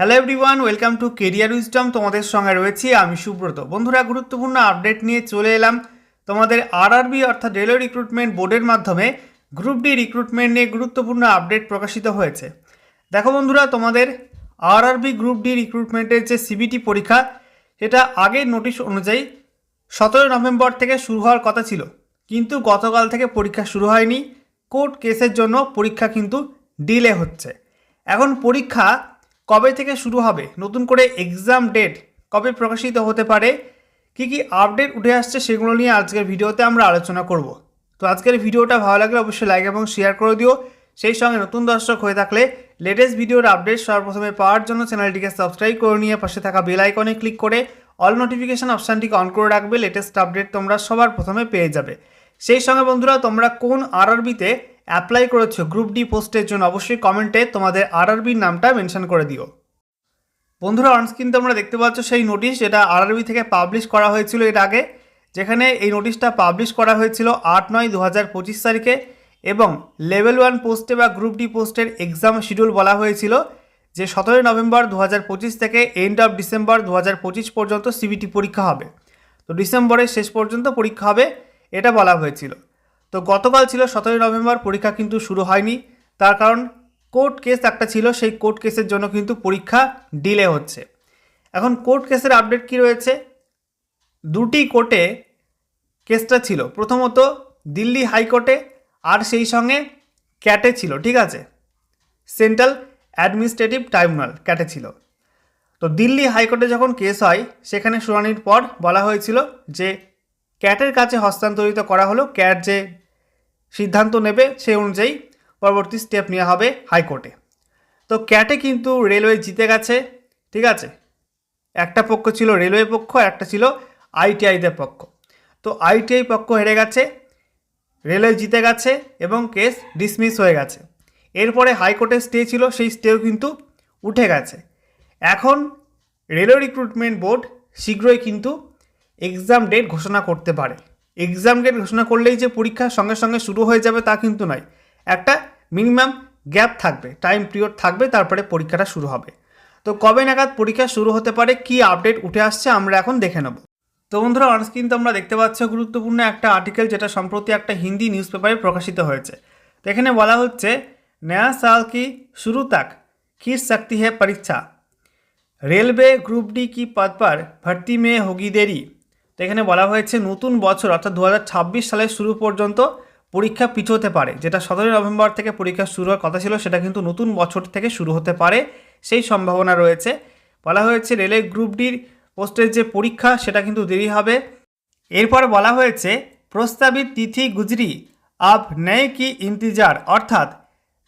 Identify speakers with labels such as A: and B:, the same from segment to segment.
A: Hello everyone welcome to career wisdom তোমাদের সঙ্গে রয়েছি আমি সুব্রত। বন্ধুরা, গুরুত্বপূর্ণ আপডেট নিয়ে চলে এলাম তোমাদের আরআরবি অর্থাৎ রেলওয়ে রিক্রুটমেন্ট বোর্ডের মাধ্যমে গ্রুপ ডি রিক্রুটমেন্ট নিয়ে গুরুত্বপূর্ণ আপডেট প্রকাশিত হয়েছে। দেখো বন্ধুরা, তোমাদের আরআরবি গ্রুপ ডি রিক্রুটমেন্টের যে সিবিটি পরীক্ষা সেটা আগের নোটিশ অনুযায়ী সতেরো নভেম্বর থেকে শুরু হওয়ার কথা ছিল। কিন্তু গতকাল থেকে পরীক্ষা শুরু হয়নি। কোর্ট কেসের জন্য পরীক্ষা কিন্তু ডিলে হচ্ছে। এখন পরীক্ষা কবে থেকে শুরু হবে? নতুন করে এক্সাম ডেট কবে প্রকাশিত হতে পারে? কি কি আপডেট উঠে আসছে সেগুলো নিয়ে আজকের ভিডিওতে আমরা আলোচনা করব। তো আজকের ভিডিওটা ভালো লাগলে অবশ্যই লাইক এবং শেয়ার করে দিও। সেই সঙ্গে নতুন দর্শক হয়ে থাকলে লেটেস্ট ভিডিওর আপডেট সর্বপ্রথমে পাওয়ার জন্য চ্যানেলটিকে সাবস্ক্রাইব করে নিয়ে পাশে থাকা বেল আইকনে ক্লিক করে অল নোটিফিকেশান অপশানটিকে অন করে রাখবে। লেটেস্ট আপডেট তোমরা সবার প্রথমে পেয়ে যাবে। সেই সঙ্গে বন্ধুরা, তোমরা কোন আরআরবিতে অ্যাপ্লাই করেছ গ্রুপ ডি পোস্টের জন্য অবশ্যই কমেন্টে তোমাদের আরআরবির নামটা মেনশন করে দিও। বন্ধুরা অনস্ক্রিন তোমরা দেখতে পাচ্ছ সেই নোটিশ যেটা আরআরবি থেকে পাবলিশ করা হয়েছিল এর আগে, যেখানে এই নোটিশটা পাবলিশ করা হয়েছিল আট নয় দু হাজার পঁচিশ তারিখে এবং লেভেল ওয়ান পোস্টে বা গ্রুপ ডি পোস্টের এক্সাম শিডিউল বলা হয়েছিল যে সতেরোই নভেম্বর দু হাজার পঁচিশ থেকে এন্ড অফ ডিসেম্বর দু হাজার পঁচিশ পর্যন্ত সিবিটি পরীক্ষা হবে। তো ডিসেম্বরের শেষ পর্যন্ত পরীক্ষা হবে, এটা বলা হয়েছিল। তো গতকাল ছিল সতেরোই নভেম্বর, পরীক্ষা কিন্তু শুরু হয়নি। তার কারণ কোর্ট কেস একটা ছিল, সেই কোর্ট কেসের জন্য কিন্তু পরীক্ষা ডিলে হচ্ছে। এখন কোর্ট কেসের আপডেট কি রয়েছে? দুটি কোর্টে কেসটা ছিল। প্রথমত দিল্লি হাইকোর্টে আর সেই সঙ্গে ক্যাটে ছিল, ঠিক আছে? সেন্ট্রাল অ্যাডমিনিস্ট্রেটিভ ট্রাইব্যুনাল ক্যাটে ছিল। তো দিল্লি হাইকোর্টে যখন কেস হয়, সেখানে শুনানির পর বলা হয়েছিল যে ক্যাটের কাছে হস্তান্তরিত করা হলো, ক্যাট যে সিদ্ধান্ত নেবে সে অনুযায়ী পরবর্তী স্টেপ নেওয়া হবে হাইকোর্টে। তো ক্যাটে কিন্তু রেলওয়ে জিতে গেছে, ঠিক আছে? একটা পক্ষ ছিল রেলওয়ে পক্ষ আর একটা ছিল আইটিআইদের পক্ষ। তো আইটিআই পক্ষ হেরে গেছে, রেলওয়ে জিতে গেছে এবং কেস ডিসমিস হয়ে গেছে। এরপরে হাইকোর্টের স্টে ছিল, সেই স্টেও কিন্তু উঠে গেছে। এখন রেলওয়ে রিক্রুটমেন্ট বোর্ড শীঘ্রই কিন্তু এক্সাম ডেট ঘোষণা করতে পারে। এক্সাম ডেট ঘোষণা করলেই যে পরীক্ষা সঙ্গে সঙ্গে শুরু হয়ে যাবে তা কিন্তু নয়। একটা মিনিমাম গ্যাপ থাকবে টাইম পিরিয়ড থাকবে, তারপরে পরীক্ষাটা শুরু হবে। তো কবে নাগাদ পরীক্ষা শুরু হতে পারে, কি আপডেট উঠে আসছে, আমরা এখন দেখে নেব। তো বন্ধুরা অনস্ক্রিন তোমরা দেখতে পাচ্ছ গুরুত্বপূর্ণ একটা আর্টিকেল যেটা সম্প্রতি একটা হিন্দি নিউজ পেপারে প্রকাশিত হয়েছে। তো এখানে বলা হচ্ছে, নয়া সাল কি শুরু তাক? কি শক্তি হে পরীক্ষা? রেলওয়ে গ্রুপ ডি কি পদ পর ভর্তি মেয়ে হোগি দেরি? তো এখানে বলা হয়েছে নতুন বছর, অর্থাৎ দু হাজার ছাব্বিশ সালের শুরু পর্যন্ত পরীক্ষা পিছোতে পারে। যেটা সতেরোই নভেম্বর থেকে পরীক্ষা শুরু হওয়ার কথা ছিল, সেটা কিন্তু নতুন বছর থেকে শুরু হতে পারে, সেই সম্ভাবনা রয়েছে। বলা হয়েছে রেলের গ্রুপ ডির পোস্টের যে পরীক্ষা, সেটা কিন্তু দেরি হবে। এরপর বলা হয়েছে, প্রস্তাবিত তিথি গুজরি আপ নেয় কি ইন্তিজার অর্থাৎ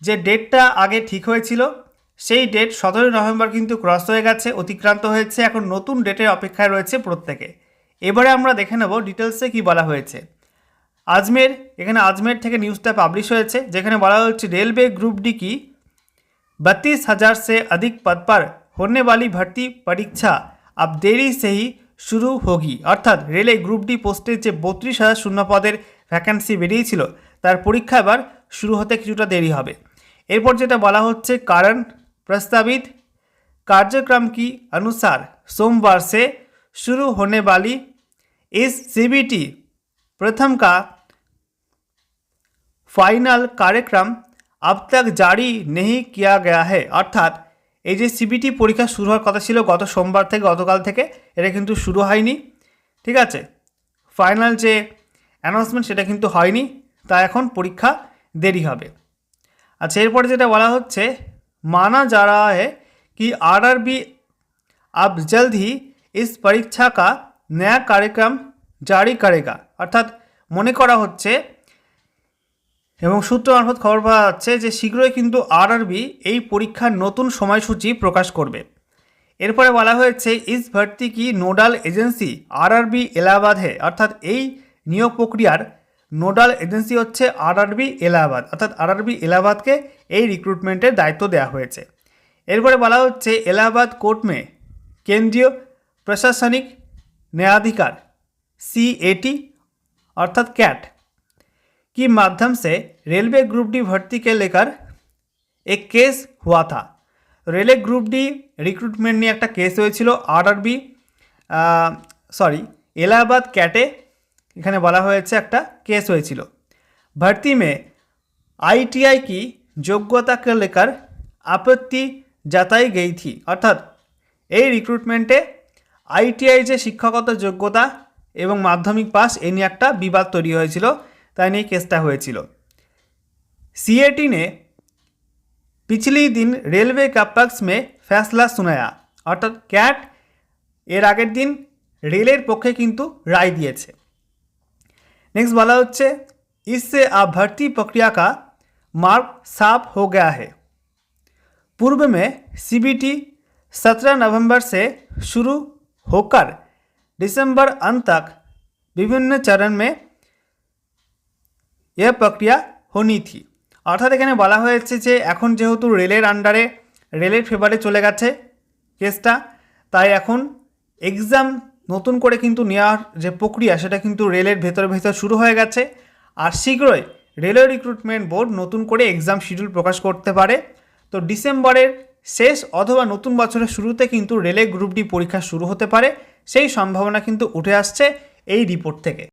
A: যে ডেটটা আগে ঠিক হয়েছিল, সেই ডেট সতেরোই নভেম্বর কিন্তু ক্রস হয়ে গেছে, অতিক্রান্ত হয়েছে, এখন নতুন ডেটের অপেক্ষায় রয়েছে প্রত্যেকে। এবারে আমরা দেখে নেব ডিটেলসে কি বলা হয়েছে আজমের এখানে আজমের থেকে নিউজটা পাবলিশ হয়েছে যেখানে বলা হচ্ছে रेलवे ग्रुप डी की बत्तीस हजार से अधिक पद पर होने वाली भर्ती परीक्षा अब देरी से ही শুরু হোগি অর্থাৎ রেলে গ্রুপ ডি পোস্টের যে বত্রিশ হাজার শূন্য পদের ভ্যাকান্সি বেরিয়েছিল তার পরীক্ষা এবার শুরু হতে কিছুটা দেরি হবে এরপর যেটা বলা হচ্ছে কারণ प्रस्तावित कार्यक्रम की अनुसार सोमवार से शुरू होने वाली इस सीबीटी प्रथम का फाइनल कार्यक्रम अब तक जारी नहीं किया गया है অর্থাৎ এই যে সিবিটি পরীক্ষা শুরু হওয়ার কথা ছিল গত সোমবার থেকে গতকাল থেকে এটা কিন্তু শুরু হয়নি ঠিক আছে ফাইনাল যে অ্যানাউন্সমেন্ট সেটা কিন্তু হয়নি তা এখন পরীক্ষা দেরি হবে আচ্ছা এরপরে যেটা বলা হচ্ছে माना जा रहा है कि आरआरबी अब जल्द ही इस परीक्षा का नया कार्यक्रम জারি করেগা অর্থাৎ মনে করা হচ্ছে এবং সূত্র মারফত খবর পাওয়া যাচ্ছে যে শীঘ্রই কিন্তু আরআরবি এই পরীক্ষার নতুন সময়সূচি প্রকাশ করবে এরপরে বলা হয়েছে ইস ভর্তি কি নোডাল এজেন্সি আরআরবি এলাহাবাদ হে অর্থাৎ এই নিয়োগ প্রক্রিয়ার নোডাল এজেন্সি হচ্ছে আরআরবি এলাহাবাদ অর্থাৎ আরআরবি এলাহাবাদকে এই রিক্রুটমেন্টের দায়িত্ব দেওয়া হয়েছে এরপরে বলা হচ্ছে এলাহাবাদ কোর্ট মে কেন্দ্রীয় প্রশাসনিক न्यायाधिकार सी ए टी अर्थात कैट की माध्यम से रेलवे ग्रुप डी भर्ती के लेकर एक केस हुआ था রেলে গ্রুপ ডি রিক্রুটমেন্ট নিয়ে একটা কেস হয়েছিল আরআরবি সরি এলাহাবাদ ক্যাটে এখানে বলা হয়েছে একটা কেস হয়েছিল भर्ती में आईटीआई की যোগ্যতা কে লেকার আপত্তি জাতাই গেই থি অর্থাৎ এই রিক্রুটমেন্টে আইটিআই যে শিক্ষাগত যোগ্যতা এবং মাধ্যমিক পাস এ নিয়ে একটা বিবাদ তৈরি হয়েছিল তাই নিয়ে কেসটা হয়েছিল सीएटी ने पिछली दिन रेलवे का पक्ष में फैसला सुनाया অর্থাৎ ক্যাট এর আগের দিন রেলের পক্ষে কিন্তু রায় দিয়েছে नेक्स्ट वाला হচ্ছে इससे अब भर्ती प्रक्रिया का मार्ग साफ हो गया है पूर्व में सीबीटी 17 नवंबर से शुरू होकर दिसंबर अंत तक विभिन्न चरण में यह প্রক্রিয়া হনি থি অর্থাৎ এখানে বলা হয়েছে যে এখন যেহেতু রেলের আন্ডারে রেলের ফেভারে চলে গেছে কেসটা তাই এখন এক্সাম নতুন করে কিন্তু নেওয়ার যে প্রক্রিয়া সেটা কিন্তু রেলের ভেতর ভেতর শুরু হয়ে গেছে আর শীঘ্রই রেলওয়ে রিক্রুটমেন্ট বোর্ড নতুন করে এক্সাম শিডিউল প্রকাশ করতে পারে তো ডিসেম্বরের শেষ অথবা নতুন বছরের শুরুতে কিন্তু রেলে গ্রুপ ডি পরীক্ষা শুরু হতে পারে। সেই সম্ভাবনা কিন্তু উঠে আসছে এই রিপোর্ট থেকে।